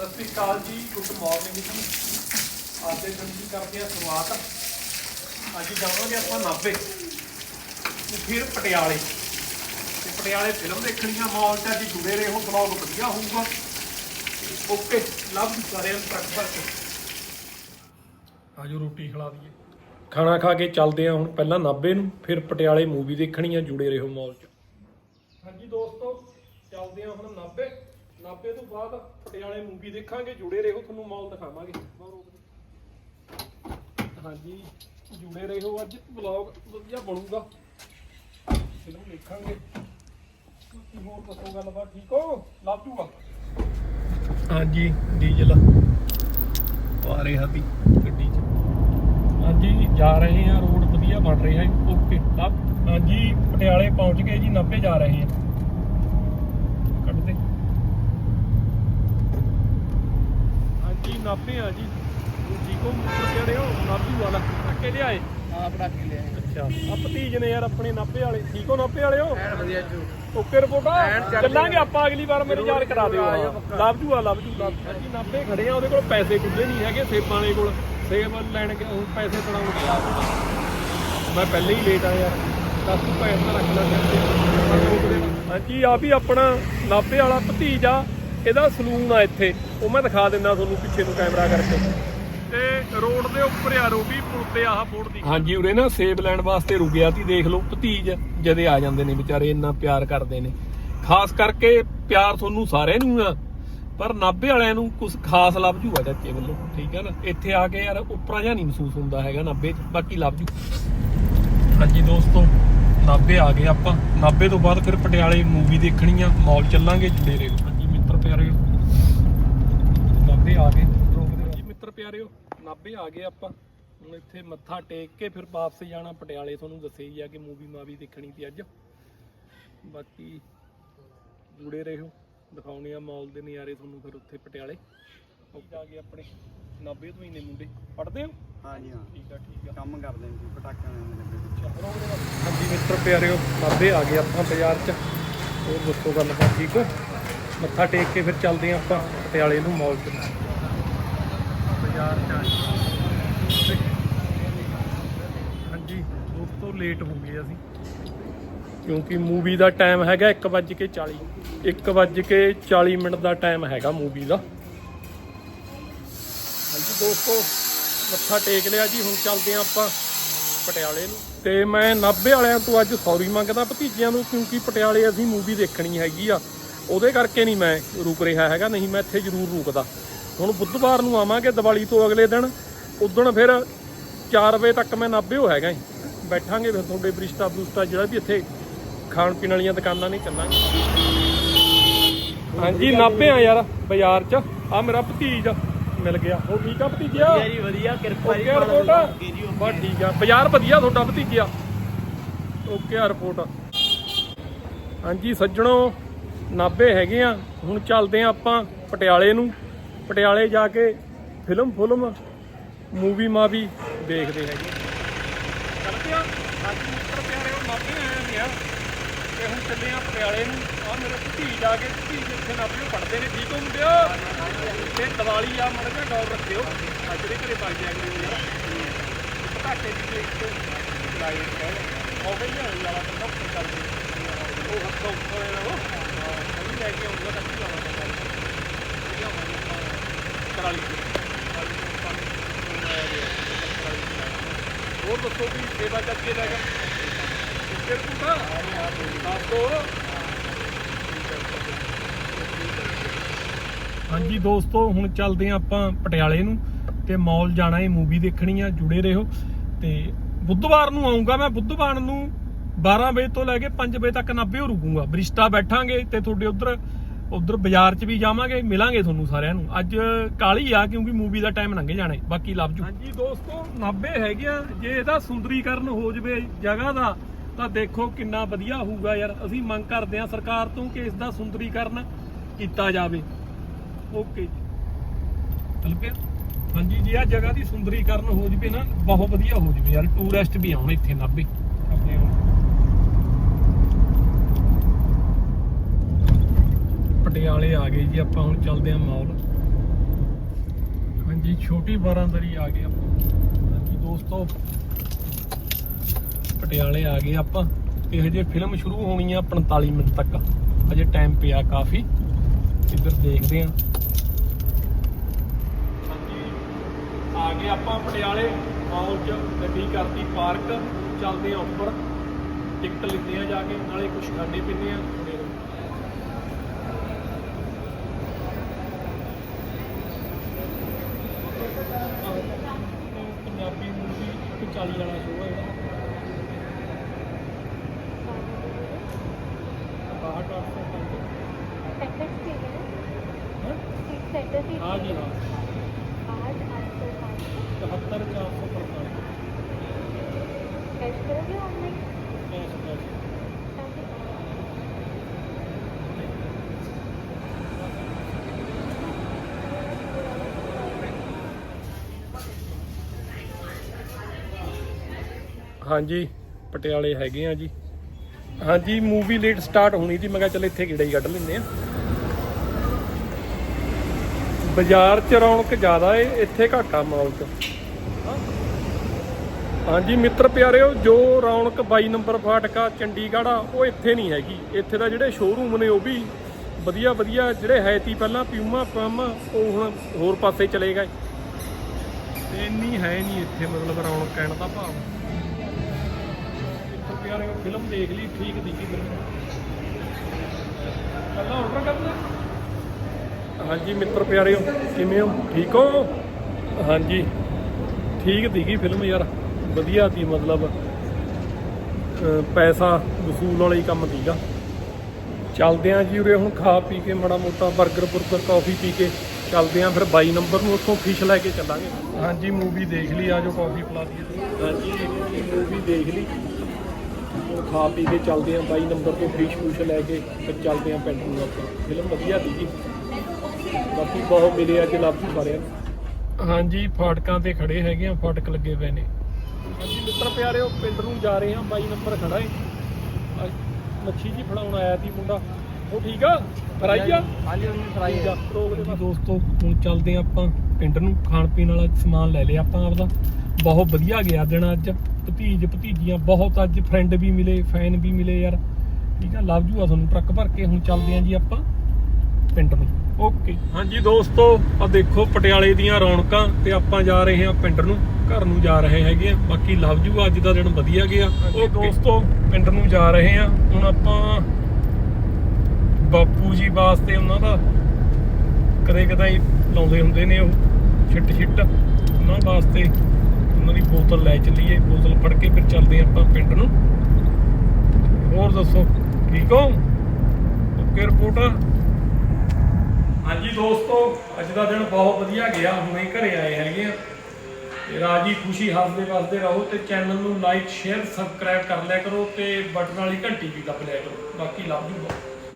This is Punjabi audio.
ਸਤਿ ਸ੍ਰੀ ਅਕਾਲ ਜੀ ਗੁੱਡ ਮਾਰਨਿੰਗ ਜੀ ਅੱਜ ਦੇ ਦਿਨ ਦੀ ਕਰਦੇ ਆ ਸ਼ੁਰੂਆਤ। ਅੱਜ ਜਾਵਾਂਗੇ ਆਪਾਂ ਨਾਭੇ ਤੇ ਫਿਰ ਪਟਿਆਲੇ। ਤੇ ਪਟਿਆਲੇ ਫਿਲਮ ਦੇਖਣੀ ਆ ਮਾਲ 'ਚ ਅੱਜ ਜੁੜੇ ਰਹੋ ਬਲੌਗ ਵਧੀਆ ਹੋਊਗਾ। ਓਕੇ ਲਵ ਯੂ ਸਾਰਿਆਂ ਨੂੰ ਟਰੱਕ ਭਰ ਕੇ। ਆਜੋ ਰੋਟੀ ਖਿਲਾ ਦਈਏ। ਖਾਣਾ ਖਾ ਕੇ ਚੱਲਦੇ ਆ ਹੁਣ ਪਹਿਲਾਂ ਨਾਭੇ ਨੂੰ ਫਿਰ ਪਟਿਆਲੇ ਮੂਵੀ ਦੇਖਣੀ ਆ ਜੁੜੇ ਰਹੋ ਮਾਲ 'ਚ। ਹਾਂਜੀ ਦੋਸਤੋ ਚੱਲਦੇ ਆ ਹੁਣ ਨਾਭੇ। ਨਾਭੇ ਤੋਂ ਬਾਅਦ ਪਟਿਆਲੇ ਮੂਵੀ ਦੇਖਾਂਗੇ ਜੁੜੇ ਰਹੋ ਤੁਹਾਨੂੰ ਮਾਲ ਦਿਖਾਵਾਂਗੇ। ਹਾਂਜੀ ਜੁੜੇ ਰਹੋ ਅੱਜ ਵਲੌਗ ਵਧੀਆ ਬਣੂਗਾ। ਫਿਲਮ ਦੇਖਾਂਗੇ। ਕੀ ਹੋਰ ਦੱਸੋ ਗੱਲਬਾਤ ਠੀਕ ਹੋ? ਲੱਭ ਜੂਗਾ ਹਾਂਜੀ ਡੀਜ਼ਲ ਪਾ ਰਿਹਾ ਸੀ ਗੱਡੀ 'ਚ। ਹਾਂਜੀ ਜਾ ਰਹੇ ਹਾਂ ਰੋਡ ਵਧੀਆ ਬਣ ਰਿਹਾ ਹੈ ਓਕੇ। ਲੱਭ ਹਾਂਜੀ ਪਟਿਆਲੇ ਪਹੁੰਚ ਗਏ ਜੀ 90 ਜਾ ਰਹੇ ਹਾਂ 90 ਆ ਜੀ। ਠੀਕ ਹੋ ਕਿਹੜੇ ਹੋ ਨਾਭੀ ਵਾਲਾ ਟੱਕੇ ਲਿਆਏ। ਆਪ ਰੱਖ ਲਿਆ ਅੱਛਾ। ਆ ਭਤੀਜ ਨੇ ਯਾਰ ਆਪਣੇ ਨਾਭੇ ਵਾਲੇ। ਠੀਕ ਹੋ ਨਾਭੇ ਵਾਲੇ ਹੋ ਐਨ ਵਧੀਆ ਜੂ ਓਕੇ ਰਿਪੋਰਟਾਂ? ਚੱਲਾਂਗੇ ਆਪਾਂ ਅਗਲੀ ਵਾਰ ਮੇਰੇ ਯਾਰ ਕਰਾ ਦਿਓ। ਆ। ਲਵ ਜੂ ਆ ਲਵ ਜੂ ਹਾਂਜੀ ਨਾਭੇ ਖੜੇ ਆ ਉਹਦੇ ਕੋਲ ਪੈਸੇ ਕੁੱਝੇ ਨਹੀਂ ਹੈਗੇ ਸੇਬਾਂ ਵਾਲੇ ਕੋਲ। ਸੇਬ ਲੈਣ ਕੇ ਉਹ ਪੈਸੇ ਫੜਾਉਣ ਗਿਆ ਮੈਂ ਪਹਿਲੇ ਹੀ ਲੇਟ ਆਇਆ ਦਸ ਤੂੰ ਪੈਸੇ ਰੱਖ ਲੈ ਹਾਂਜੀ ਆ ਵੀ ਆਪਣਾ ਨਾਭੇ ਵਾਲਾ ਭਤੀਜਾ ਇਹਦਾ ਸਲੂਨ ਆ ਇੱਥੇ। ਉਹ ਮੈਂ ਦਿਖਾ ਦਿੰਦਾ ਤੁਹਾਨੂੰ ਪਿੱਛੇ ਨੂੰ ਕੈਮਰਾ ਕਰਕੇ। ਤੇ ਰੋਡ ਦੇ ਉੱਪਰ ਆ ਰੋਬੀ, ਪੁਲ ਤੇ ਆਹ ਬੋਰਡ ਦੀ। ਹਾਂਜੀ ਉਰੇ ਨਾ ਸੇਬ ਲੈਣ ਵਾਸਤੇ ਰੁਕਿਆ ਸੀ, ਦੇਖ ਲਓ, ਭਤੀਜ ਜਦੇ ਆ ਜਾਂਦੇ ਨੇ ਵਿਚਾਰੇ, ਇੰਨਾ ਪਿਆਰ ਕਰਦੇ ਨੇ। ਖਾਸ ਕਰਕੇ ਪਿਆਰ ਤੁਹਾਨੂੰ ਸਾਰਿਆਂ ਨੂੰ ਆ, ਪਰ ਨਾਭੇ ਵਾਲਿਆਂ ਨੂੰ ਕੁਝ ਖਾਸ ਲੱਭ ਜੂਗਾ ਚਾਚੇ ਵੱਲੋਂ, ਠੀਕ ਹੈ ਨਾ? ਇੱਥੇ ਆ ਕੇ ਯਾਰ ਉੱਪਰਾਂ ਜਿਹਾ ਨਹੀਂ ਮਹਿਸੂਸ ਹੁੰਦਾ ਹੈਗਾ ਨਾਭੇ 'ਚ, ਬਾਕੀ ਲੱਭ ਜੂ ਹਾਂਜੀ ਦੋਸਤੋ, ਨਾਭੇ ਆ ਗਏ ਆਪਾਂ। ਨਾਭੇ ਤੋਂ ਬਾਅਦ ਫਿਰ ਪਟਿਆਲੇ ਮੂਵੀ ਦੇਖਣੀ ਆ ਮਾਲ ਚੱਲਾਂਗੇ, ਜੁੜੇ ਰਹੋ। ਨਾਭੇ ਆ ਗਏ ਹਾਂਜੀ ਮਿੱਤਰ ਪਿਆਰਿਓ ਨਾਭੇ ਆ ਗਏ ਆਪਾਂ। ਹੁਣ ਇੱਥੇ ਮੱਥਾ ਟੇਕ ਕੇ ਫਿਰ ਵਾਪਸ ਜਾਣਾ ਪਟਿਆਲੇ ਤੁਹਾਨੂੰ ਦੱਸਿਆ ਹੀ ਆ ਕਿ ਮੂਵੀ ਮਾਵੀ ਦੇਖਣੀ ਸੀ ਅੱਜ। ਬਾਕੀ ਜੁੜੇ ਰਹੋ ਦਿਖਾਉਣੇ ਆ ਮਾਲ ਦੇ ਨਜ਼ਾਰੇ ਤੁਹਾਨੂੰ ਫਿਰ ਉੱਥੇ ਪਟਿਆਲੇ। ਉਹ ਆ ਗਏ ਆਪਣੇ ਨਾਭੇ ਤੋਂ ਹੀ ਨੇ ਮੁੰਡੇ ਪੜਦੇ ਹੋ? ਹਾਂਜੀ ਹਾਂ। ਠੀਕ ਆ ਠੀਕ ਆ। ਕੰਮ ਕਰਦੇ ਨੇ ਜੀ ਪਟਾਕਿਆਂ ਦੇ ਨੇ ਹਾਂਜੀ ਮਿੱਤਰ ਪਿਆਰਿਓ ਨਾਭੇ ਆ ਗਏ ਆਪਾਂ ਬਾਜ਼ਾਰ 'ਚ। ਹੋਰ ਦੱਸੋ ਗੱਲਬਾਤ ਠੀਕ ਹੋ? ਮੱਥਾ ਟੇਕ ਕੇ ਫਿਰ ਚੱਲਦੇ ਆਂ ਆਪਾਂ ਪਟਿਆਲੇ ਨੂੰ ਮਾਲ 'ਚ। ਬਾਜ਼ਾਰ 'ਚ ਹਾਂਜੀ ਦੋਸਤੋ ਲੇਟ ਹੋ ਗਏ ਅਸੀਂ। ਕਿਉਂਕਿ ਮੂਵੀ ਦਾ ਟਾਈਮ ਹੈਗਾ 1:40 1:40 ਮਿੰਟ ਦਾ ਟਾਈਮ ਹੈਗਾ ਮੂਵੀ ਦਾ। ਹਾਂਜੀ ਦੋਸਤੋ, ਮੱਥਾ ਟੇਕ ਲਿਆ ਜੀ, ਹੁਣ ਚੱਲਦੇ ਆਂ ਆਪਾਂ ਪਟਿਆਲੇ ਨੂੰ। ਤੇ ਮੈਂ ਨਾਭੇ ਵਾਲਿਆਂ ਤੋਂ ਅੱਜ ਸੌਰੀ ਮੰਗਦਾ ਭਤੀਜਿਆਂ ਨੂੰ, ਕਿਉਂਕਿ ਪਟਿਆਲੇ ਅਸੀਂ ਮੂਵੀ ਦੇਖਣੀ ਹੈਗੀ ਆ। ਉਹਦੇ ਕਰਕੇ ਨਹੀਂ ਮੈਂ ਰੁਕ ਰਿਹਾ ਹੈਗਾ ਨਹੀਂ ਮੈਂ ਇੱਥੇ ਜ਼ਰੂਰ ਰੁਕਦਾ। ਹੁਣ ਬੁੱਧਵਾਰ ਨੂੰ ਆਵਾਂਗੇ ਦੀਵਾਲੀ ਤੋਂ ਅਗਲੇ ਦਿਨ ਉਦੋਂ ਫਿਰ 4 ਵਜੇ ਤੱਕ ਮੈਂ ਨਾਭੇ ਹੋ ਹੈਗਾ ਜੀ। ਬੈਠਾਂਗੇ ਫਿਰ ਤੁਹਾਡੇ ਬਰਿਸ਼ਤਾ ਬਰੂਸਤਾ ਜਿਹੜਾ ਵੀ ਇੱਥੇ ਖਾਣ ਪੀਣ ਵਾਲੀਆਂ ਦੁਕਾਨਾਂ ਨਹੀਂ ਚੱਲਾਂਗੇ। ਹਾਂਜੀ ਨਾਭੇ ਆ ਯਾਰ ਬਾਜ਼ਾਰ 'ਚ। ਆ ਮੇਰਾ ਭਤੀਜ ਮਿਲ ਗਿਆ। ਉਹ ਠੀਕ ਆ ਭਤੀਜਿਆ? ਜੀ ਵਧੀਆ ਕਿਰਪਾ ਰਿਪੋਰਟ? ਬਸ ਠੀਕ ਆ। ਬਾਜ਼ਾਰ ਵਧੀਆ ਤੁਹਾਡਾ ਭਤੀਜਿਆ। ਓਕੇ ਆ ਰਿਪੋਰਟ। ਹਾਂਜੀ ਸੱਜਣੋ। ਨਾਭੇ ਹੈਗੇ ਆ, ਹੁਣ ਚੱਲਦੇ ਆ ਆਪਾਂ ਪਟਿਆਲੇ ਨੂੰ। ਪਟਿਆਲੇ ਜਾ ਕੇ ਫਿਲਮ ਫਿਲਮ ਮੂਵੀ ਮਾਵੀ ਦੇਖਦੇ ਹੈਗੇ। ਚੱਲਦੇ ਆ। ਅੱਜ ਮਿੱਤਰ ਪਿਆਰੇ ਉਹ ਨਾਭੇ ਆਏ ਆ। ਤੇ ਹੁਣ ਚੱਲੇ ਆ ਪਟਿਆਲੇ ਨੂੰ। ਆ ਮੇਰੇ ਭਤੀਜ ਆ ਕੇ ਭਤੀਜ ਇੱਥੇ ਨਾਭੇ ਪੜਦੇ ਨੇ। ਠੀਕ ਹੋ ਮੁੰਡਿਓ? ਤੇ ਦੀਵਾਲੀ ਆ, ਮੜ ਜਾ ਗੌਰ ਰੱਖਿਓ। ਅੱਜ ਦੇ ਘਰੇ ਪਾ ਕੇ ਅਗਲੇ ਯਾਰ ਪਟਾਕੇ ਦੀ ਕੇਕ ਤੋਂ ਲਾਈਟ ਕਹਿ ਹੋ ਗਈ ਹੈ ਵਾਲਾ ਤਾਂ ਉੱਪਰ ਚੱਲਦੇ ਉਹ ਹੱਥੋਂ ਉਹ। ਲੈ ਕੇ ਆਉਂਦਾ ਤਾਂ ਕੀ ਆਉਣਾ ਤਾਂ ਵਧੀਆ ਹੋਣਾ ਕਰਾਲੀ ਹੋਰ ਦੱਸੋ ਵੀ ਸੇਵਾ ਕਰਕੇ ਲੈ ਗਿਆ ਫਿਰ ਤੂੰ ਤਾਂ ਹਾਂਜੀ ਦੋਸਤੋ, ਹੁਣ ਚੱਲਦੇ ਹਾਂ ਆਪਾਂ ਪਟਿਆਲੇ ਨੂੰ ਤੇ ਮਾਲ ਜਾਣਾ ਹੈ ਮੂਵੀ ਦੇਖਣੀ ਆ, ਜੁੜੇ ਰਹੋ ਤੇ ਬੁੱਧਵਾਰ ਨੂੰ ਆਉਂਗਾ ਮੈਂ, ਬੁੱਧਵਾਰ ਨੂੰ 12 ਵਜੇ ਤੋਂ ਲੈ ਕੇ 5 ਵਜੇ ਤੱਕ ਨਾਭੇ ਰੁਕੂੰਗਾ। ਬਰਿਸ਼ਤਾ ਬੈਠਾਂਗੇ ਤੇ ਤੁਹਾਡੇ ਉਧਰ ਉਧਰ ਬਾਜ਼ਾਰ 'ਚ ਵੀ ਜਾਵਾਂਗੇ ਮਿਲਾਂਗੇ ਤੁਹਾਨੂੰ ਸਾਰਿਆਂ ਨੂੰ। ਅੱਜ ਕਾਲੀ ਆ ਕਿਉਂਕਿ ਮੂਵੀ ਦਾ ਟਾਈਮ ਲੰਘ ਜਾਣਾ ਬਾਕੀ ਲਵ ਜੂ। ਹਾਂਜੀ ਦੋਸਤੋ ਨਾਭੇ ਹੈਗੇ ਆ। ਜੇ ਇਹਦਾ ਸੁੰਦਰੀਕਰਨ ਹੋ ਜਵੇ ਜਗ੍ਹਾ ਦਾ ਤਾਂ ਦੇਖੋ ਕਿੰਨਾ ਵਧੀਆ ਹੋਊਗਾ ਯਾਰ। ਅਸੀਂ ਮੰਗ ਕਰਦੇ ਆ ਸਰਕਾਰ ਤੋਂ ਕਿ ਇਸ ਦਾ ਸੁੰਦਰੀਕਰਨ ਕੀਤਾ ਜਾਵੇ। ਓਕੇ ਚੱਲ ਪਿਆ ਹਾਂਜੀ ਜੀ ਆ ਜਗ੍ਹਾ ਦੀ ਸੁੰਦਰੀਕਰਨ ਹੋ ਜਵੇ ਨਾ ਬਹੁਤ ਵਧੀਆ ਹੋ ਜਵੇ ਯਾਰ। ਟੂਰਿਸਟ ਵੀ ਆਉਣ ਇੱਥੇ ਨਾਭੇ। ਆਪਣੇ ਪਟਿਆਲੇ ਆ ਗਏ ਜੀ, ਆਪਾਂ ਹੁਣ ਚੱਲਦੇ ਆਂ ਮਾਲ। ਹਾਂਜੀ, ਛੋਟੀ ਬਾਰਾਂਦਰੀ ਆ ਗਏ ਆਪਾਂ। ਹਾਂਜੀ, ਦੋਸਤੋ, ਪਟਿਆਲੇ ਆ ਗਏ ਆਪਾਂ। ਤੇ ਹਜੇ ਫਿਲਮ ਸ਼ੁਰੂ ਹੋਣੀ ਆ 45 ਮਿੰਟ ਤੱਕ। ਹਜੇ ਟਾਈਮ ਪਿਆ ਕਾਫੀ। ਇੱਧਰ ਦੇਖਦੇ ਆ ਹਾਂਜੀ, ਆ ਗਏ ਆਪਾਂ ਪਟਿਆਲੇ। ਮਾਲ 'ਚ ਗੱਡੀ ਕਰਤੀ ਪਾਰਕ। ਚੱਲਦੇ ਆ ਉੱਪਰ। ਟਿਕਟ ਲੈਂਦੇ ਆ ਜਾ ਕੇ, ਨਾਲੇ ਕੁਝ ਖਾਣੇ ਪੀਂਦੇ ਆ 40 ਵਾਲਾ ਸ਼ੋਅ ਹੈ ਜਿਹੜਾ ਬਾਹਰ ਦਾ सेंटर स्टेज है ਹਾਂ सीट सेंटर सीट ਹਾਂ ਜੀ ਹਾਂ आठ आठ सौ पाँच 74 445 कैश करोगे ऑनलाइन ਹਾਂਜੀ, ਪਟਿਆਲੇ ਹੈਗੇ ਆ ਜੀ। ਹਾਂਜੀ ਮੂਵੀ ਲੇਟ ਸਟਾਰਟ ਹੋਣੀ ਸੀ, ਮੈਂ ਕਿਹਾ ਚੱਲ ਇੱਥੇ ਕਿਹੜਾ ਹੀ ਕੱਢ ਲੈਂਦੇ ਆ। ਬਾਜ਼ਾਰ 'ਚ ਰੌਣਕ ਜ਼ਿਆਦਾ ਏ, ਇੱਥੇ ਘੱਟ ਆ ਮਾਲ 'ਚ। ਹਾਂਜੀ, ਮਿੱਤਰ ਪਿਆਰਿਓ, ਜੋ ਰੌਣਕ 22 ਨੰਬਰ ਫਾਟਕਾ, ਚੰਡੀਗੜ੍ਹ ਆ, ਉਹ ਇੱਥੇ ਨਹੀਂ ਹੈਗੀ। ਇੱਥੇ ਦਾ ਜਿਹੜੇ ਸ਼ੋਰੂਮ ਨੇ, ਉਹ ਵੀ ਵਧੀਆ ਵਧੀਆ ਜਿਹੜੇ ਹੈ ਤੀ ਪਹਿਲਾਂ, ਪਿਊਮਾ, ਪਮ, ਉਹ ਹੁਣ ਹੋਰ ਪਾਸੇ ਚਲੇ ਗਏ। ਤੇ ਇੰਨੀ ਹੈ ਨਹੀਂ ਇੱਥੇ ਮਤਲਬ ਰੌਣਕ ਕਹਿਣ ਦਾ ਭਾਵ। ਮਿੱਤਰ ਪਿਆਰਿਓ ਫਿਲਮ ਦੇਖ ਲਈ ਠੀਕ ਦਿਖੀ ਮੈਨੂੰ ਕੱਲਾ ਆਰਡਰ ਕਰਨਾ? ਹਾਂਜੀ ਮਿੱਤਰ ਪਿਆਰਿਓ ਕਿਵੇਂ ਹੋ? ਠੀਕ ਹੋ? ਹਾਂਜੀ। ਠੀਕ ਦਿਖੀ ਫਿਲਮ ਯਾਰ। ਵਧੀਆ ਸੀ ਮਤਲਬ। ਪੈਸਾ ਵਸੂਲ ਵਾਲਾ ਹੀ ਕੰਮ ਸੀਗਾ। ਚੱਲਦੇ ਆਂ ਜੀ ਉਰੇ ਹੁਣ ਖਾ ਪੀ ਕੇ ਮਾੜਾ ਮੋਟਾ 버ਗਰ ਬੁਰਗਰ ਕਾਫੀ ਪੀ ਕੇ ਚੱਲਦੇ ਆਂ ਫਿਰ 22 ਨੰਬਰ ਨੂੰ ਉੱਥੋਂ ਫਿਸ਼ ਲੈ ਕੇ ਚੱਲਾਂਗੇ। ਹਾਂਜੀ ਮੂਵੀ ਦੇਖ ਲਈ ਆਜੋ ਕਾਫੀ ਪਿਲਾ ਦਈਏ। ਹਾਂਜੀ ਮੂਵੀ ਦੇਖ ਲਈ। ਖਾ ਪੀ ਕੇ ਚੱਲਦੇ ਆਂ 22 ਨੰਬਰ ਤੋਂ ਫਿਸ਼ ਫੁਸ਼ ਲੈ ਕੇ ਫਿਰ ਚੱਲਦੇ ਆਂ ਪਿੰਡ ਨੂੰ ਆਪਾਂ ਫਿਲਮ ਵਧੀਆ ਸੀਗੀ ਬਾਕੀ ਬਹੁਤ ਮਿਲੇ ਅੱਜ ਲੱਭ ਸਾਰਿਆਂ ਨੂੰ। ਹਾਂਜੀ ਫਾਟਕਾਂ ਤੇ ਖੜੇ ਹੈਗੇ ਆ ਫਾਟਕ ਲੱਗੇ ਪਏ ਨੇ। ਹਾਂਜੀ ਮਿੱਤਰ ਪਿਆਰਿਓ ਪਿੰਡ ਨੂੰ ਜਾ ਰਹੇ ਹਾਂ 22 ਨੰਬਰ ਖੜਾ ਏ ਮੱਛੀ ਜੀ ਫੜਾਉਣ ਆਇਆ ਸੀ ਮੁੰਡਾ। ਉਹ ਠੀਕ ਆ? ਫਰਾਈ ਆ? ਹਾਂਜੀ ਉਹਨੂੰ ਫਰਾਈ ਆ ਦੇ ਦੋਸਤੋ ਹੁਣ ਚੱਲਦੇ ਆ ਆਪਾਂ ਪਿੰਡ ਨੂੰ। ਖਾਣ ਪੀਣ ਵਾਲਾ ਸਮਾਨ ਲੈ ਲਿਆ ਆਪਾਂ ਆਪਦਾ। ਬਹੁਤ ਵਧੀਆ ਗਿਆ ਦਿਨ ਅੱਜ ਭਤੀਜ ਭਤੀਜੀਆਂ ਬਹੁਤ ਅੱਜ ਫਰੈਂਡ ਵੀ ਮਿਲੇ ਫੈਨ ਵੀ ਮਿਲੇ ਯਾਰ। ਠੀਕ ਆ ਲਵ ਜੂ ਆ ਤੁਹਾਨੂੰ ਟਰੱਕ ਭਰ ਕੇ। ਹੁਣ ਚੱਲਦੇ ਆ ਜੀ ਆਪਾਂ ਪਿੰਡ ਨੂੰ। ਓਕੇ ਹਾਂਜੀ ਦੋਸਤੋ ਆ ਦੇਖੋ ਪਟਿਆਲੇ ਦੀਆਂ ਰੌਣਕਾਂ ਤੇ ਆਪਾਂ ਜਾ ਰਹੇ ਹਾਂ ਪਿੰਡ ਨੂੰ। ਘਰ ਨੂੰ ਜਾ ਰਹੇ ਹੈਗੇ ਆ। ਬਾਕੀ ਲਵ ਜੂ ਅੱਜ ਦਾ ਦਿਨ ਵਧੀਆ ਗਿਆ। ਓਕੇ ਦੋਸਤੋ। ਪਿੰਡ ਨੂੰ ਜਾ ਰਹੇ ਆ। ਹੁਣ ਆਪਾਂ ਬਾਪੂ ਜੀ ਵਾਸਤੇ ਉਹਨਾਂ ਦਾ ਕਦੇ ਕਦਾਈ ਲਾਉਂਦੇ ਹੁੰਦੇ ਨੇ ਉਹ। ਛਿੱਟ ਛਿੱਟ ਉਹਨਾਂ ਵਾਸਤੇ। ਉਹਨਾਂ ਦੀ ਬੋਤਲ ਲੈ ਚੱਲੀਏ, ਬੋਤਲ ਫੜ ਕੇ ਫਿਰ ਚੱਲਦੇ ਆਪਾਂ ਪਿੰਡ ਨੂੰ। ਹੋਰ ਦੱਸੋ, ਠੀਕ ਹੋ? Okay report? ਹਾਂਜੀ ਦੋਸਤੋ, ਅੱਜ ਦਾ ਦਿਨ ਬਹੁਤ ਵਧੀਆ ਗਿਆ। ਹੁਣੇ ਘਰੇ ਆਏ ਹੈਗੇ ਆ। ਤੇ ਰਾਜੀ ਖੁਸ਼ੀ ਹੱਸਦੇ ਵਸਦੇ ਰਹੋ ਤੇ ਚੈਨਲ ਨੂੰ ਲਾਈਕ ਸ਼ੇਅਰ ਸਬਸਕ੍ਰਾਈਬ ਕਰ ਲਿਆ ਕਰੋ ਤੇ ਬਟਨ ਵਾਲੀ ਘੰਟੀ ਵੀ ਦੱਬ ਲਿਆ ਕਰੋ। ਬਾਕੀ ਲਵ ਯੂ